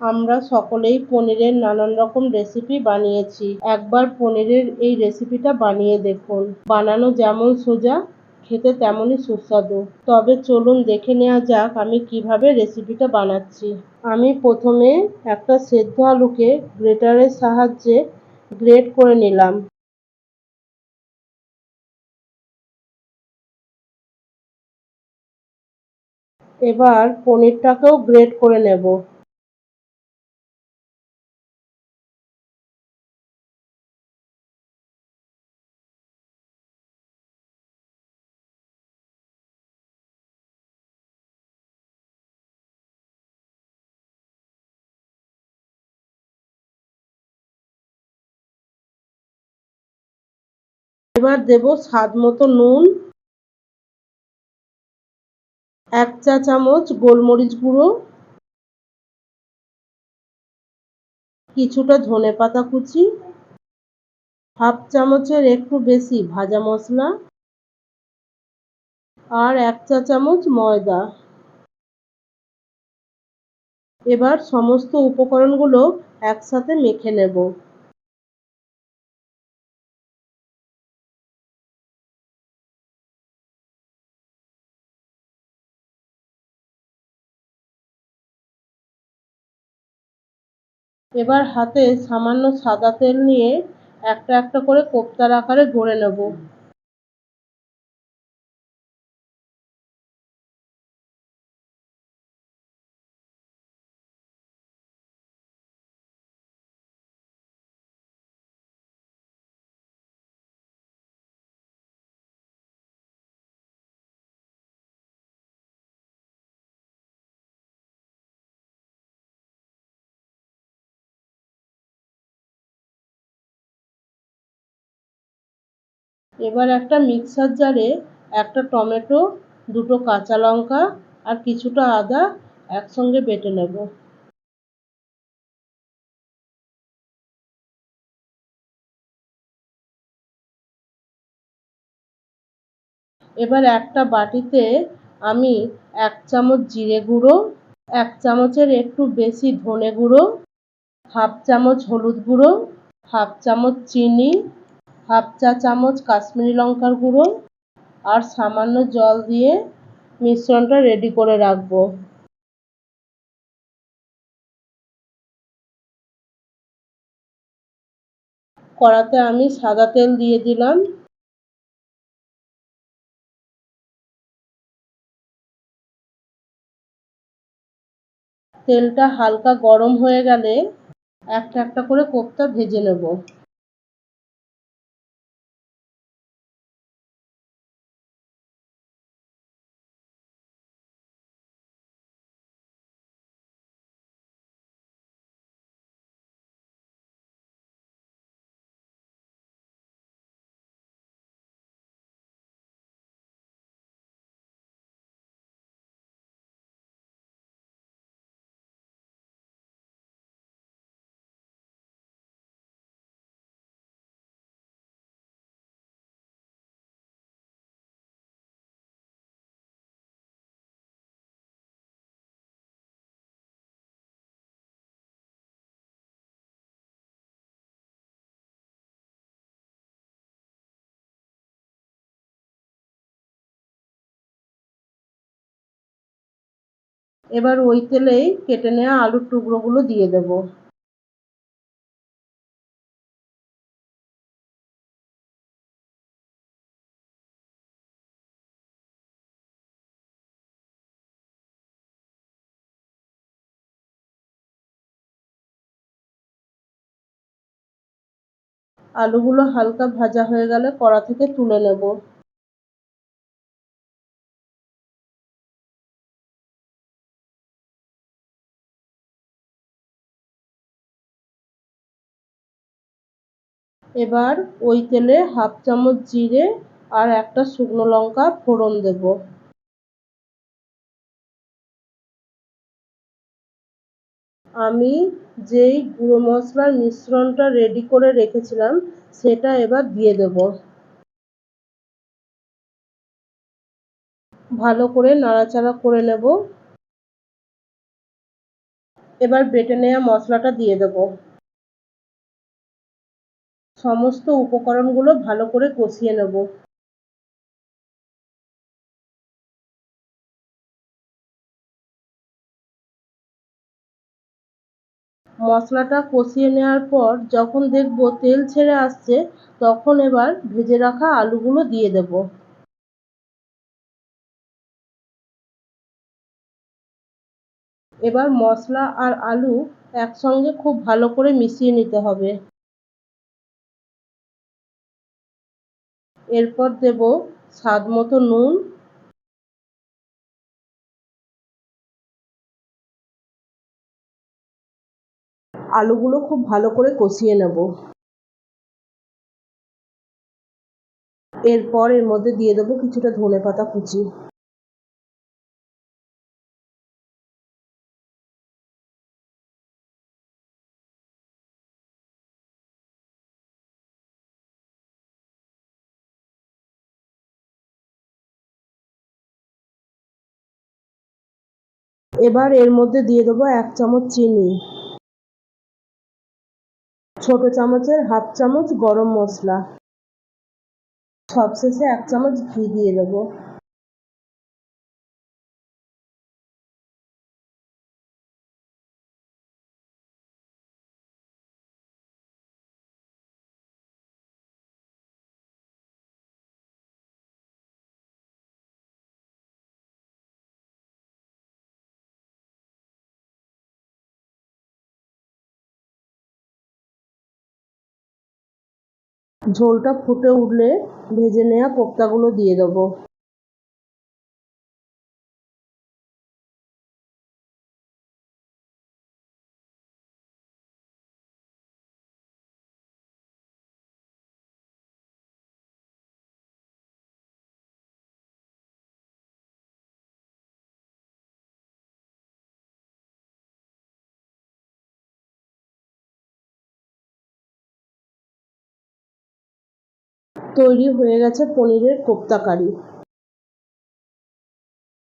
আমরা সকলেই পনিরের নানান রকম রেসিপি বানিয়েছি। একবার পনিরের এই রেসিপিটা বানিয়ে দেখুন। বানানো যেমন সোজা, খেতে তেমনই সুস্বাদু। তবে চলুন দেখে নেওয়া যাক আমি কীভাবে রেসিপিটা বানাচ্ছি। আমি প্রথমে একটা সেদ্ধ আলুকে গ্রেটারের সাহায্যে গ্রেট করে নিলাম। এবার পনিরটাকেও গ্রেট করে নেব। এবার দেব স্বাদ মতো নুন, এক চা চামচ গোলমরিচ গুঁড়ো, কিছুটা ধনে পাতা কুচি, হাফ চামচের একটু বেশি ভাজা মশলা আর এক চা চামচ ময়দা। এবার সমস্ত উপকরণগুলো একসাথে মেখে নেব। এবার হাতে সামান্য সাদা তেল নিয়ে একটা একটা করে কোপ্তার আকারে গড়ে নেব। এবার একটা মিক্সার জারে একটা টমেটো, দুটো কাঁচা লঙ্কা আর কিছুটা আদা একসঙ্গে বেটে নেব। এবার একটা বাটিতে আমি এক চামচ জিরে গুঁড়ো, এক চামচের একটু বেশি ধনে গুঁড়ো, হাফ চামচ হলুদ গুঁড়ো, হাফ চামচ চিনি হাফ চা চামচ কাশ্মীরি লঙ্কার গুঁড়ো আর সামান্য জল দিয়ে মিশ্রণটা রেডি করে রাখব। কড়াতে আমি সাদা তেল দিয়ে দিলাম। তেলটা হালকা গরম হয়ে গেলে একটা একটা করে কোপ্তা ভেজে নেব। এবার ওই তেলেই কেটে নেওয়া আলুর টুকরোগুলো দিয়ে দেব। আলুগুলো হালকা ভাজা হয়ে গেলে কড়া থেকে তুলে নেব। এবার ওই তেলে হাফ চামচ জিরে আর একটা শুকনো লঙ্কা ফোড়ন দেব। আমি যেই গুঁড়ো মশলার মিশ্রণটা রেডি করে রেখেছিলাম, সেটা এবার দিয়ে দেব। ভালো করে নাড়াচাড়া করে নেব। এবার বেটে নেওয়া মশলাটা দিয়ে দেব। সমস্ত উপকরণগুলো ভালো করে কষিয়ে নেব। মশলাটা কষিয়ে নেওয়ার পর যখন দেখব তেল ছেড়ে আসছে, তখন এবার ভেজে রাখা আলুগুলো দিয়ে দেব। এবার মশলা আর আলু একসঙ্গে খুব ভালো করে মিশিয়ে নিতে হবে। এরপর দেব স্বাদ মতো নুন। আলুগুলো খুব ভালো করে কষিয়ে নেব। এরপর এর মধ্যে দিয়ে দেবো কিছুটা ধনে পাতা কুচি। এবার এর মধ্যে দিয়ে দেবো এক চামচ চিনি। ছোট চামচের হাফ চামচ গরম মশলা। সবশেষে এক চামচ ঘি দিয়ে দেবো। ঝোলটা ফুটে উঠলে ভেজে নেওয়া কোপ্তাগুলো দিয়ে দেবো। তৈরি হয়ে গেছে পনিরের কোপ্তা কারি